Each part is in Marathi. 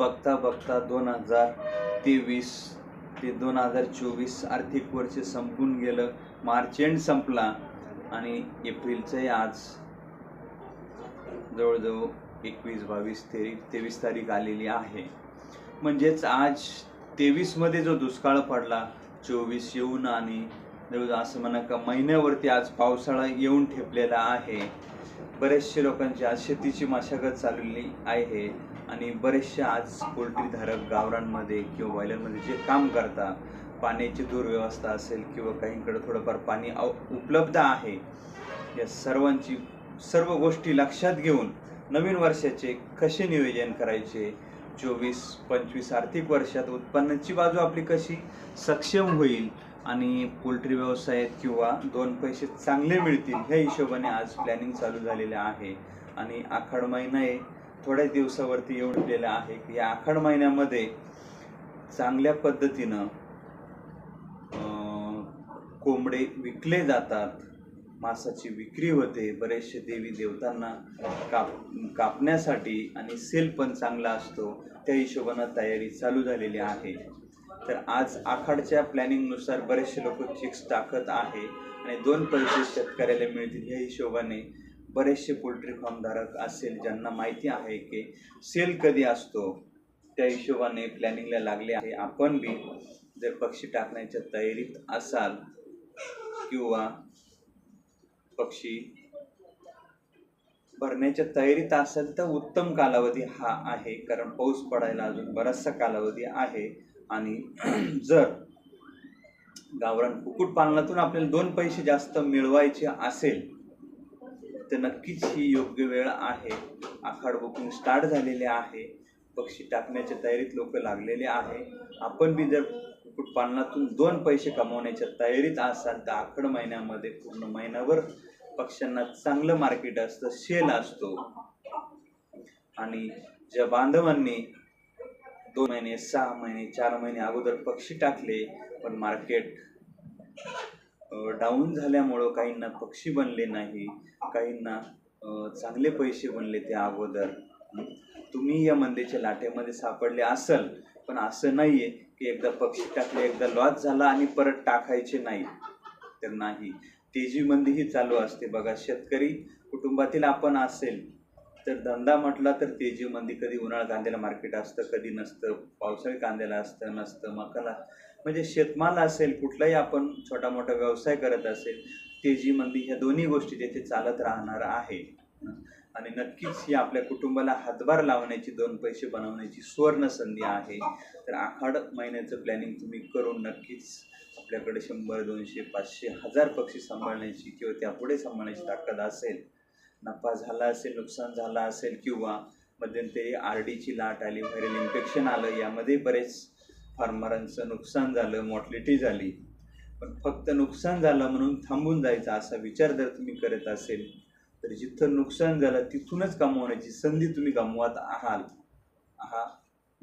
बघता बघता दोन हजार तेवीस ते दोन हजार चोवीस आर्थिक वर्ष संपून गेलं. मार्च एंड संपला आणि एप्रिलचंही आज जवळजवळ एकवीस बावीस तेवीस तेवीस तारीख आलेली आहे. म्हणजेच आज तेवीसमध्ये जो दुष्काळ पडला चोवीस येऊन आणि जवळजवळ असं म्हणा का महिन्यावरती आज पावसाळा येऊन ठेपलेला आहे. बरेचसे लोकांची आज शेतीची मशागत चाललेली आहे. आणि बरेचसे आज पोल्ट्रीधारक गावरांमध्ये किंवा बॉयलरमध्ये जे काम करतात पाण्याची दुर्व्यवस्था असेल किंवा काहींकडे थोडंफार पाणी अव- उपलब्ध आहे या सर्वांची सर्व गोष्टी लक्षात घेऊन नवीन वर्षाचे कसे नियोजन करायचे? चोवीस पंचवीस आर्थिक वर्षात उत्पन्नाची बाजू आपली कशी सक्षम होईल? आणि पोल्ट्री व्यवसायात किंवा दोन पैसे चांगले मिळतील ह्या हिशोबाने आज प्लॅनिंग चालू झालेलं आहे. आणि आखाड महिना आहे थोड्या दिवसावरती येऊन आहे की या आखाड महिन्यामध्ये चांगल्या पद्धतीनं कोंबडे विकले जातात मांसाची विक्री होते बरेचसे देवी देवतांना काप कापण्यासाठी आणि सेल पण चांगला असतो त्या हिशोबानं तयारी चालू झालेली आहे. तर आज आखाडच्या प्लॅनिंगनुसार बरेचसे लोक चिक्स टाकत आहे आणि दोन पैसे शेतकऱ्याला मिळतील या हिशोबाने बरेचसे पोल्ट्री फार्मधारक असेल ज्यांना माहिती आहे की सेल कधी असतो त्या हिशोबाने प्लॅनिंगला लागले आहे. आपण बी जर पक्षी टाकण्याच्या तयारीत असाल किंवा पक्षी भरण्याच्या तयारीत असेल तर उत्तम कालावधी हा आहे कारण पाऊस पडायला अजून बराचसा कालावधी आहे. आणि जर गावरान कुक्कुटपालनातून आपल्याला दोन पैसे जास्त मिळवायचे असेल तर नक्कीच ही योग्य वेळ आहे. आखाड बुकिंग स्टार्ट झालेले आहे. पक्षी टाकण्याच्या तयारीत लोक लागलेले आहे. आपण बी जर कुक्कुटपालनातून दोन पैसे कमवण्याच्या तयारीत असाल तर आखड महिन्यामध्ये पूर्ण महिनाभर पक्ष्यांना चांगलं मार्केट असतं शेल असतो. आणि ज्या बांधवांनी दोन महिने सहा महिने चार महिने अगोदर पक्षी टाकले पण मार्केट डाऊन झाल्यामुळं काहींना पक्षी बनले नाही काहींना चांगले पैसे बनले ते अगोदर. तुम्ही या मंदीच्या लाटेमध्ये सापडले असल पण असं नाही आहे की एकदा पक्षी टाकले एकदा लॉस झाला आणि परत टाकायचे नाही. तर नाही. तेजी चालू असते बघा शेतकरी कुटुंबातील आपण असेल तर धंदा म्हटला तर तेजीमंदी कधी उन्हाळा कांद्याला मार्केट असतं कधी नसतं पावसाळी कांद्याला असतं नसतं मकाला म्हणजे शेतमाल असेल कुठलाही आपण छोटा मोठा व्यवसाय करत असेल तेजी मंदी ह्या दोन्ही गोष्टी तिथे चालत राहणार आहे आणि नक्कीच ही आपल्या कुटुंबाला हातभार लावण्याची दोन पैसे बनवण्याची सुवर्ण संधी आहे. तर आखाड महिन्याचं प्लॅनिंग तुम्ही करून नक्कीच आपल्याकडे शंभर दोनशे पाचशे हजार पक्षी सांभाळण्याची किंवा त्यापुढे सांभाळण्याची ताकद असेल नफा झाला असेल नुकसान झाला असेल किंवा मध्यंतरी आर डीची लाट आली व्हायरल इन्फेक्शन आलं यामध्ये बरेच फार्मरांचं नुकसान झालं मॉर्टलिटी झाली. पण फक्त नुकसान झालं म्हणून थांबून जायचा असा विचार जर तुम्ही करत असेल तर जिथं नुकसान झालं तिथूनच कमवण्याची संधी तुम्ही गमवत आहाल हा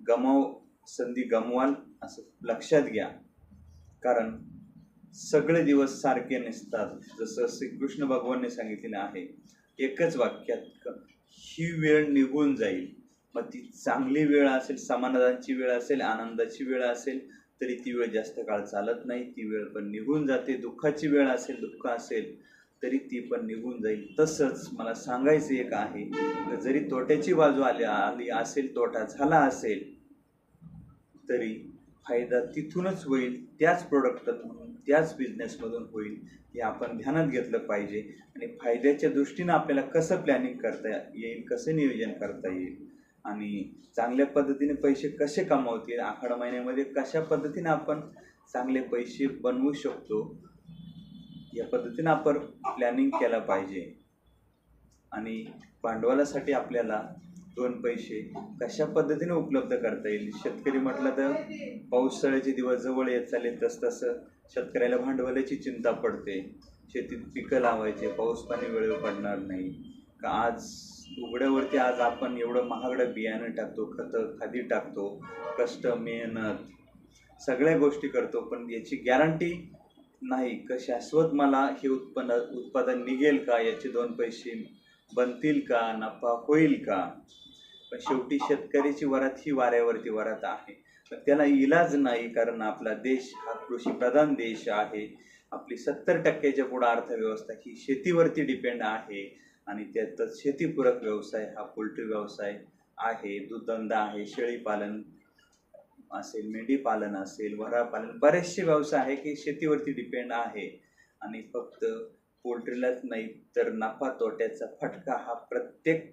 गमाव संधी गमवाल असं लक्षात घ्या. कारण सगळे दिवस सारखे नसतात. जसं श्रीकृष्ण भगवानने सांगितलेलं आहे एकच वाक्यात ही वेळ निघून जाईल. मग ती चांगली वेळ असेल समाधानाची वेळ असेल आनंदाची वेळ असेल तरी ती वेळ जास्त काळ चालत नाही. ती वेळ पण निघून जाते. दुःखाची वेळ असेल दुःख असेल तरी ती पण निघून जाईल. तसंच मला सांगायचं एक आहे जरी तोट्याची बाजू आली आली असेल तोटा झाला असेल तरी फायदा तिथूनच होईल त्याच म्हणून त्याच बिझनेसमधून होईल हे आपण ध्यानात घेतलं पाहिजे. आणि फायद्याच्या दृष्टीनं आपल्याला कसं प्लॅनिंग करता येईल कसं नियोजन करता येईल आणि चांगल्या पद्धतीने पैसे कसे कमावतील आखाड महिन्यामध्ये कशा पद्धतीने आपण चांगले पैसे बनवू शकतो या पद्धतीने आपण प्लॅनिंग केला पाहिजे. आणि भांडवलासाठी आपल्याला दोन पैसे कशा पद्धतीने उपलब्ध करता येईल? शेतकरी म्हटलं तर पावसाळ्याचे दिवस जवळ येत चालले तसतसं शेतकऱ्याला भांडवलाची चिंता पडते. शेतीत पिकं लावायचे पाऊस पाणी वेळेवर पडणार नाही. का आज उघड्यावरती आज आपण एवढं महागडं बियाणं टाकतो खतं खादी टाकतो कष्ट मेहनत सगळ्या गोष्टी करतो पण याची गॅरंटी नाही. का शाश्वत मला हे उत्पन्न उत्पादन निघेल का? याचे दोन पैसे बनतील का? नफा होईल का? पण शेवटी शेतकऱ्याची वरात ही वाऱ्यावरती वरात आहे. पण त्याला इलाज नाही कारण आपला देश हा कृषीप्रधान देश आहे. आपली सत्तर टक्क्याच्या पुढं अर्थव्यवस्था ही शेतीवरती डिपेंड आहे. आणि त्यातच शेतीपूरक व्यवसाय हा पोल्ट्री व्यवसाय आहे दूधधंदा आहे शेळीपालन असेल मेंढीपालन असेल वरापालन बरेचसे व्यवसाय आहे की शेतीवरती डिपेंड आहे. आणि फक्त पोल्ट्रीलाच नाही तर नफा तोट्याचा फटका हा प्रत्येक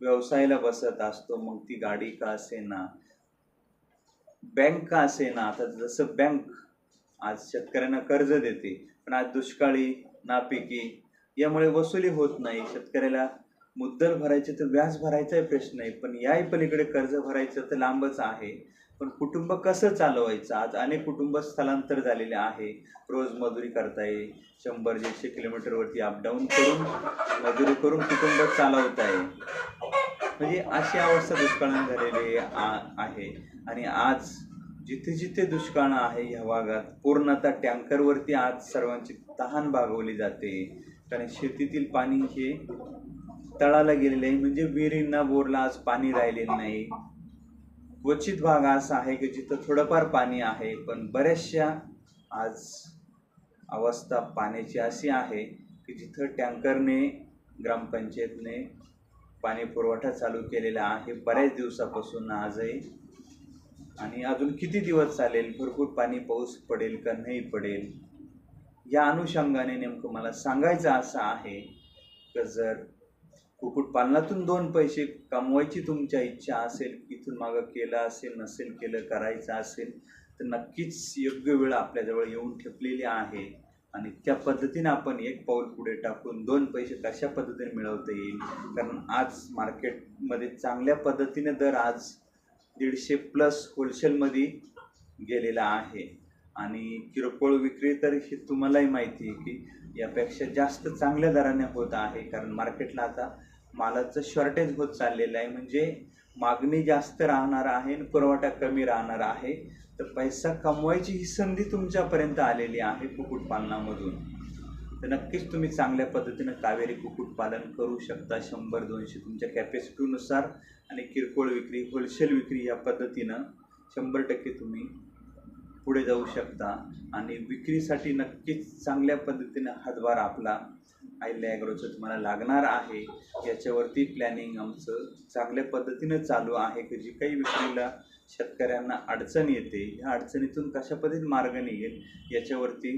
व्यवसायाला बसत असतो. मग ती गाडी का असेना बँक का असेना. आता जसं बँक आज शेतकऱ्यांना कर्ज देते पण आज दुष्काळी नापिकी यामुळे वसुली होत नाही. शेतकऱ्याला मुद्दल भरायचे तर व्याज भरायचाही प्रश्न आहे. पण याही पलीकडे कर्ज भरायचं तर लांबच आहे. पण कुटुंब कसं चालवायचं? आज अनेक कुटुंब स्थलांतर झालेले आहे. रोज मजुरी करताय. शंभर दीडशे किलोमीटरवरती अपडाऊन करून मजुरी करून कुटुंब चालवत आहे म्हणजे अशी अवस्था दुष्काळाने झालेली आहे. आणि आज जिथे जिथे दुष्काळ आहे ह्या भागात पूर्णतः टँकरवरती आज सर्वांची तहान भागवली जाते. कारण शेतीतील पाणी हे तळाला गेलेलं आहे. म्हणजे विहिरींना बोरला आज पाणी राहिलेलं नाही. क्वचित भाग असा आहे की जिथं थोडंफार पाणी आहे पण बऱ्याचशा आज अवस्था पाण्याची अशी आहे की जिथं टँकरने ग्रामपंचायतने पाणी पुरवठा चालू केलेला आहे. बऱ्याच दिवसापासून आजही आणि अजून किती दिवस चालेल? भरपूर पाणी पाऊस पडेल का नाही पडेल? या अनुषंगाने नेमकं मला सांगायचं असं आहे की जर कुक्कुटपालनातून दोन पैसे कमवायची तुमच्या इच्छा असेल इथून मागं केलं असेल नसेल केलं करायचं असेल तर नक्कीच योग्य वेळ आपल्याजवळ येऊन ठेपलेली आहे. आणि त्या पद्धतीने आपण एक पाऊल पुढे टाकून दोन पैसे कशा पद्धतीने मिळवता येईल? कारण आज मार्केटमध्ये चांगल्या पद्धतीने दर आज दीडशे प्लस होलसेलमध्ये गेलेला आहे. आणि किरकोळ विक्री तर ही तुम्हालाही माहिती आहे की यापेक्षा जास्त चांगल्या दराने होत आहे. कारण मार्केटला आता मालाचं शॉर्टेज होत चाललेलं आहे. म्हणजे मागणी जास्त राहणार आहे आणि पुरवठा कमी राहणार आहे. तर पैसा कमवायची ही संधी तुमच्यापर्यंत आलेली आहे कुक्कुटपालनामधून. तर नक्कीच तुम्ही चांगल्या पद्धतीनं कावेरी कुक्कुटपालन करू शकता. शंभर दोनशे तुमच्या कॅपॅसिटीनुसार आणि किरकोळ विक्री होलसेल विक्री या पद्धतीनं शंभर टक्के तुम्ही पुढे जाऊ शकता. आणि विक्रीसाठी नक्कीच चांगल्या पद्धतीनं हातभार आपला आयल्या ॲग्रोचं तुम्हाला लागणार आहे. याच्यावरती प्लॅनिंग आमचं चांगल्या पद्धतीनं चालू आहे की जी काही विक्रीला शेतकऱ्यांना अडचण येते ह्या अडचणीतून कशा पद्धतीने मार्ग निघेल याच्यावरती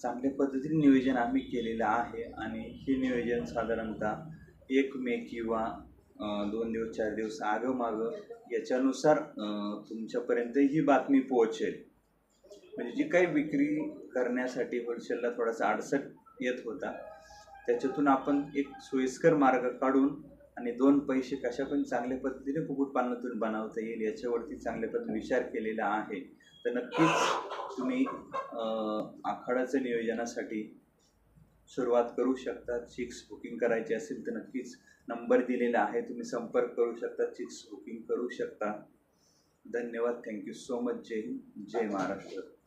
चांगल्या पद्धतीने नियोजन आम्ही केलेलं आहे. आणि हे नियोजन साधारणतः एक मे किंवा दोन दिवस चार दिवस आगं मागं याच्यानुसार तुमच्यापर्यंत ही बातमी पोहोचेल. म्हणजे जी काही विक्री करण्यासाठी होलसेलला थोडासा अडचण येत होता त्याच्यातून आपण एक सोयीस्कर मार्ग काढून आणि दोन पैसे कशा पण चांगल्या पद्धतीने कुक्कुटपालनातून बनवता येईल याच्यावरती चांगल्या पद्धतीने विचार केलेला आहे. तर नक्कीच तुम्ही अं, आखाड्याचं नियोजनासाठी सुरुवात करू शकता. चिक्स बुकिंग करायची असेल तर नक्कीच नंबर दिलेला आहे. तुम्ही संपर्क करू शकता चिक्स बुकिंग करू शकता. धन्यवाद. Thank you so much. Jai Hind. Jai Maharashtra.